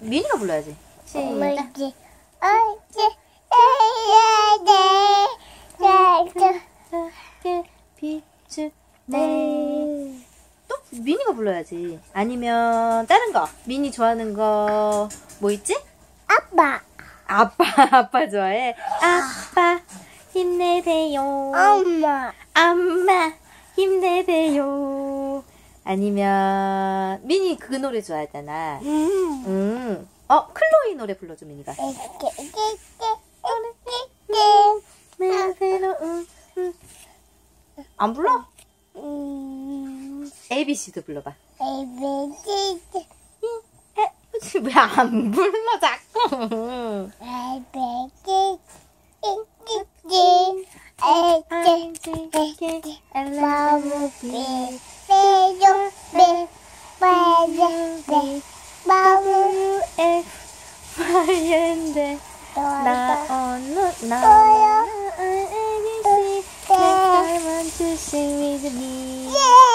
민이가 불러야지. 시작. 비추네. 또 민이가 불러야지. 아니면 다른 거. 민이 좋아하는 거 뭐 있지? 아빠, 아빠 아빠 좋아해. 아빠 힘내세요. 엄마, 엄마 힘내세요. 아니면 민이 그 노래 좋아하잖아. 음. 음. 어 클로이 노래 불러줘 음. 안 불러? 음, ABC도 불러봐. ABCD, 왜안 불러 자꾸? ABCD, ABCD, ABCD, I love you. 빼줘, 빼, 마구, 화연데 나 오늘 나 또요. ABC next time want to sing with me. 예!